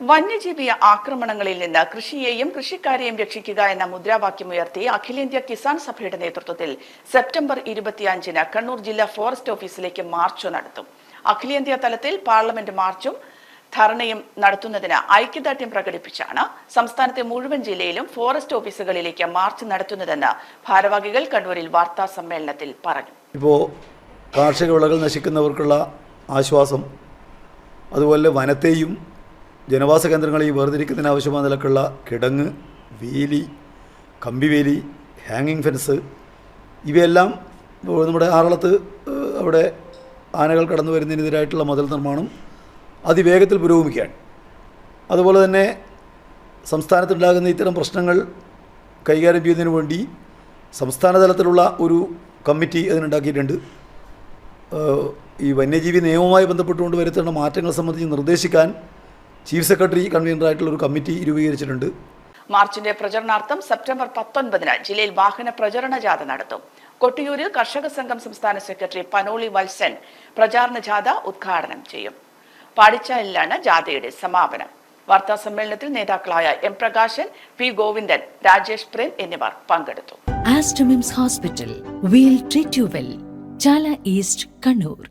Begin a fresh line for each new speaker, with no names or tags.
വന്യജീവി ആക്രമണങ്ങളിൽ നിന്ന് കൃഷിയെയും കൃഷിക്കാരെയും രക്ഷിക്കുക എന്ന മുദ്രാവാക്യമുയർത്തി അഖിലേന്ത്യാ കിസാൻ സഭയുടെ നേതൃത്വത്തിൽ സെപ്റ്റംബർ ഇരുപത്തിയഞ്ചിന് കണ്ണൂർ ജില്ലാ ഫോറസ്റ്റ് ഓഫീസിലേക്ക് മാർച്ച് നടത്തും. അഖിലേന്ത്യാ തലത്തിൽ പാർലമെന്റ് മാർച്ചും ധർണയും നടത്തുന്നതിന് ഐക്യദാർഢ്യം പ്രകടിപ്പിച്ചാണ് സംസ്ഥാനത്തെ മുഴുവൻ ജില്ലയിലും ഫോറസ്റ്റ് ഓഫീസുകളിലേക്ക് മാർച്ച് നടത്തുന്നതെന്ന് ഭാരവാഹികൾ കണ്ണൂരിൽ വാർത്താ സമ്മേളനത്തിൽ പറഞ്ഞു.
ഇപ്പോൾ കാർഷിക വിളകൾ നശിക്കുന്നവർക്കുള്ള ആശ്വാസം അതുപോലെ വനത്തെയും ജനവാസ കേന്ദ്രങ്ങളിൽ വേർതിരിക്കുന്നതിന് ആവശ്യമായ നിലക്കുള്ള കിടങ്ങ് വേലി കമ്പിവേലി ഹാങ്ങിങ് ഫെൻസ് ഇവയെല്ലാം നമ്മുടെ ആറളത്ത് അവിടെ ആനകൾ കടന്നു വരുന്നതിനെതിരായിട്ടുള്ള മതിൽ നിർമ്മാണം അതിവേഗത്തിൽ പുരോഗമിക്കുകയാണ്. അതുപോലെ തന്നെ സംസ്ഥാനത്തുണ്ടാകുന്ന ഇത്തരം പ്രശ്നങ്ങൾ കൈകാര്യം ചെയ്യുന്നതിന് വേണ്ടി സംസ്ഥാന തലത്തിലുള്ള ഒരു കമ്മിറ്റി അതിനുണ്ടാക്കിയിട്ടുണ്ട്. ഈ വന്യജീവി നിയമവുമായി ബന്ധപ്പെട്ടുകൊണ്ട് വരുത്തേണ്ട മാറ്റങ്ങൾ സംബന്ധിച്ച് നിർദ്ദേശിക്കാൻ ചീഫ് സെക്രട്ടറി കൺവീനറായിട്ടുള്ള ഒരു കമ്മിറ്റി രൂപീകരിച്ചിട്ടുണ്ട്.
മാർച്ചിന്റെ പ്രചരണാർത്ഥം സെപ്റ്റംബർ പത്തൊൻപതിന് ജില്ലയിൽ വാഹന പ്രചരണ ജാഥ നടത്തും. കൊട്ടിയൂരിൽ കർഷക സംഘം സംസ്ഥാന സെക്രട്ടറി പനോളി വത്സൻ പ്രചാരണ ജാഥ ഉദ്ഘാടനം ചെയ്യും. പാടിച്ചാലിലാണ് ജാഥയുടെ സമാപനം. വാർത്താ സമ്മേളനത്തിൽ നേതാക്കളായ എം പ്രകാശൻ പി ഗോവിന്ദൻ രാജേഷ് പ്രേം എന്നിവർ പങ്കെടുത്തു.
Aster MIMS hospital we'll treat you well Chala east Kannur.